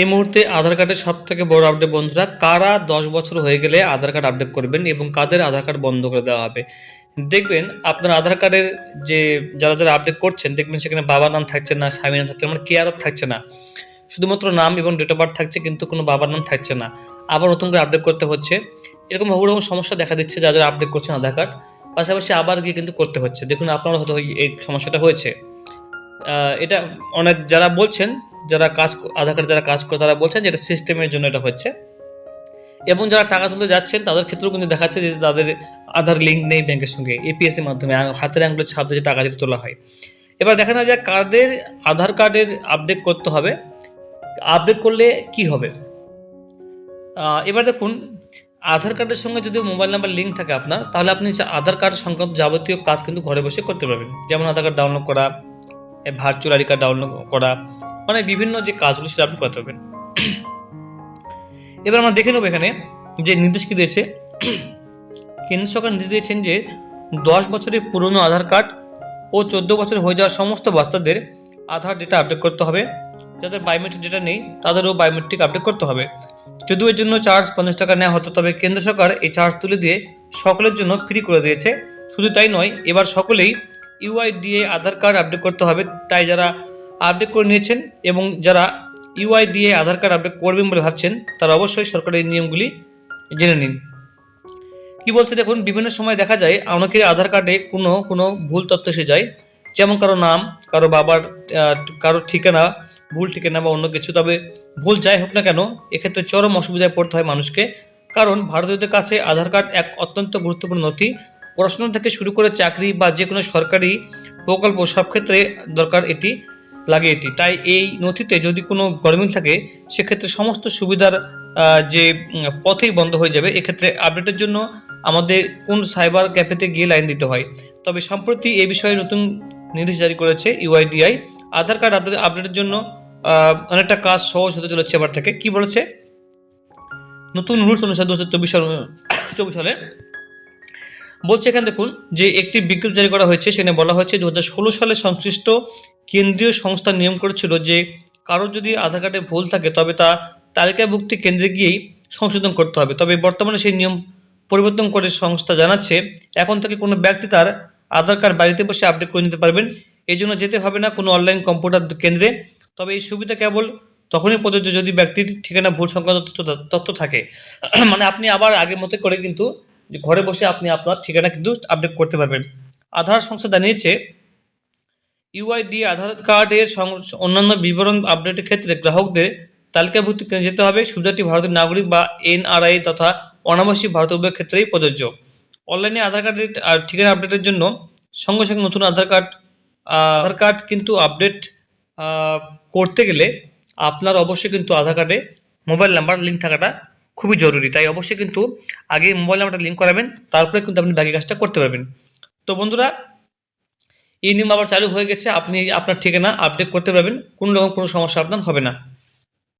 এই মুহূর্তে আধার কার্ডের সব থেকে বড় আপডেট বন্ধুরা, কারা দশ বছর হয়ে গেলে আধার কার্ড আপডেট করবেন এবং কাদের আধার কার্ড বন্ধ করে দেওয়া হবে? দেখবেন আপনার আধার কার্ডের যে যারা যারা আপডেট করছেন, দেখবেন সেখানে বাবার নাম থাকছে না স্বামী নাম থাকছে না মানে কেয়ার থাকছে না। শুধুমাত্র নাম এবং ডেট অফ বার্থ থাকছে, কিন্তু কোনো বাবার নাম থাকছে না। আবার নতুন করে আপডেট করতে হচ্ছে। এরকম বহু রকম সমস্যা দেখা দিচ্ছে যারা যারা আপডেট করছেন আধার কার্ড। পাশাপাশি আবার গিয়ে কিন্তু করতে হচ্ছে। দেখুন, আপনার হয়তো এই সমস্যাটা হয়েছে। এটা অনেক যারা বলছেন যারা কাজ আধার কার্ড যারা কাজ করে তারা বলছেন যে এটা সিস্টেমের জন্য এটা হচ্ছে। এবং যারা টাকা তুলতে যাচ্ছেন, তাদের ক্ষেত্রেও কিন্তু দেখাচ্ছে যে তাদের আধার লিঙ্ক নেই ব্যাংকের সঙ্গে এপিএস এর মাধ্যমে হাতের আঙুলের ছাপ দিয়ে টাকা যেটা তোলা হয়। এবার দেখা না যায় কাদের আধার কার্ডের আপডেট করতে হবে আপডেট করলে কি হবে? এবার দেখুন, আধার কার্ডের সঙ্গে যদি মোবাইল নাম্বার লিঙ্ক থাকে আপনার, তাহলে আপনি আধার কার্ড সংক্রান্ত যাবতীয় কাজ কিন্তু ঘরে বসে করতে পারবেন। যেমন আধার কার্ড ডাউনলোড করা ভার্চুয়াল আইডি কার্ড ডাউনলোড করা মানে বিভিন্ন যে কাজগুলো সেটা আপনি করতে পারবেন। এবার আমরা দেখে নেব এখানে যে নির্দেশ কি দিয়েছে। কেন্দ্র সরকার নির্দেশ দিয়েছেন যে দশ বছরের পুরনো আধার কার্ড ও চোদ্দ বছর হয়ে যাওয়া সমস্ত বাচ্চাদের আধার ডেটা আপডেট করতে হবে। যাদের বায়োমেট্রিক ডেটা নেই, তাদেরও বায়োমেট্রিক আপডেট করতে হবে। যদিও এর জন্য চার্জ পঞ্চাশ টাকা নেওয়া হতো, তবে কেন্দ্র সরকার এই চার্জ তুলে দিয়ে সকলের জন্য ফ্রি করে দিয়েছে। শুধু তাই নয়, এবার সকলেই ইউআইডিএ আধার কার্ড আপডেট করতে হবে। তাই যারা আপডেট করে নিয়েছেন এবং যারা ইউআইডিএ আধার কার্ড আপডেট করবেন বলে ভাবছেন, তারা অবশ্যই সরকারের নিয়মগুলি জেনে নিন। কি বলছে দেখুন, বিভিন্ন সময় দেখা যায় অনেকের আধার কার্ডে কোনো কোনো ভুল তথ্য এসে যায়। যেমন কারও নাম, কারও বাবার কারও ঠিকানা, ভুল ঠিকানা বা অন্য কিছু। তবে ভুল যাই হোক না কেন, এক্ষেত্রে চরম অসুবিধায় পড়তে হয় মানুষকে। কারণ ভারতীয়দের কাছে আধার কার্ড এক অত্যন্ত গুরুত্বপূর্ণ নথি। পড়াশোনা থেকে শুরু করে চাকরি বা যে কোনো সরকারি প্রকল্প সব ক্ষেত্রে দরকার এটি, লাগে এটি। তাই এই নথিতে যদি কোনো গরমিল থাকে, সেক্ষেত্রে সমস্ত সুবিধার যে পথেই বন্ধ হয়ে যাবে, এক্ষেত্রে আপডেটের জন্য আমাদের কোন সাইবার ক্যাফেতে গিয়ে লাইন দিতে হয়। তবে সম্প্রতি এ বিষয়ে নতুন নির্দেশ জারি করেছে ইউআইডিআই। আধার কার্ড আপডেট আপডেটের জন্য অনেকটা কাজ সহজ হতে চলেছে এবার থেকে। কি বলেছে? নতুন রুলস অনুসারে দু হাজার চব্বিশ চব্বিশ সালে বলছে এখানে দেখুন যে একটি বিজ্ঞপ্তি জারি করা হয়েছে, সেখানে বলা হয়েছে দু হাজার ষোলো সালে সংশ্লিষ্ট কেন্দ্রীয় সংস্থা নিয়ম করেছিল যে কারোর যদি আধার কার্ডে ভুল থাকে, তবে তা তালিকাভুক্তি কেন্দ্রে গিয়েই সংশোধন করতে হবে। তবে বর্তমানে সেই নিয়ম পরিবর্তন করে সংস্থা জানাচ্ছে, এখন থেকে কোনো ব্যক্তি তার আধার কার্ড বাড়িতে বসে আপডেট করে নিতে পারবেন। এই জন্য যেতে হবে না কোনো অনলাইন কম্পিউটার কেন্দ্রে। তবে এই সুবিধা কেবল তখনই প্রযোজ্য যদি ব্যক্তির ঠিকানা ভুল সংক্রান্ত তথ্য- তথ্য থাকে। মানে আপনি আবার আগের মতো করে কিন্তু ঘরে বসে আপনি আপনার ঠিকানা কিন্তু আপডেট করতে পারবেন। আধার সংস্থা জানিয়েছে ইউআইডি আধার কার্ডের অন্যান্য বিবরণ আপডেটের ক্ষেত্রে গ্রাহকদের তালিকাভুক্ত কেন্দ্রে যেতে হবে। সুবিধাটি ভারতের নাগরিক বা এনআরআই তথা অনাবাসী ভারতীয় উভয় ক্ষেত্রেই প্রযোজ্য। অনলাইনে আধার কার্ডের ঠিকানা আপডেটের জন্য সঙ্গে সঙ্গে নতুন আধার কার্ড আধার কার্ড কিন্তু আপডেট করতে গেলে আপনার অবশ্যই কিন্তু আধার কার্ডে মোবাইল নাম্বার লিঙ্ক থাকাটা খুবই জরুরি। তাই অবশ্যই কিন্তু আগে মোবাইল নাম্বারটা লিঙ্ক করাবেন, তারপরে কিন্তু আপনি বাকি কাজটা করতে পারবেন। তো বন্ধুরা, এই নিয়ম আবার চালু হয়ে গেছে। আপনি আপনার ঠিকানা আপডেট করতে পারবেন। কোনো রকম কোনো সমস্যা আপনার হবে না।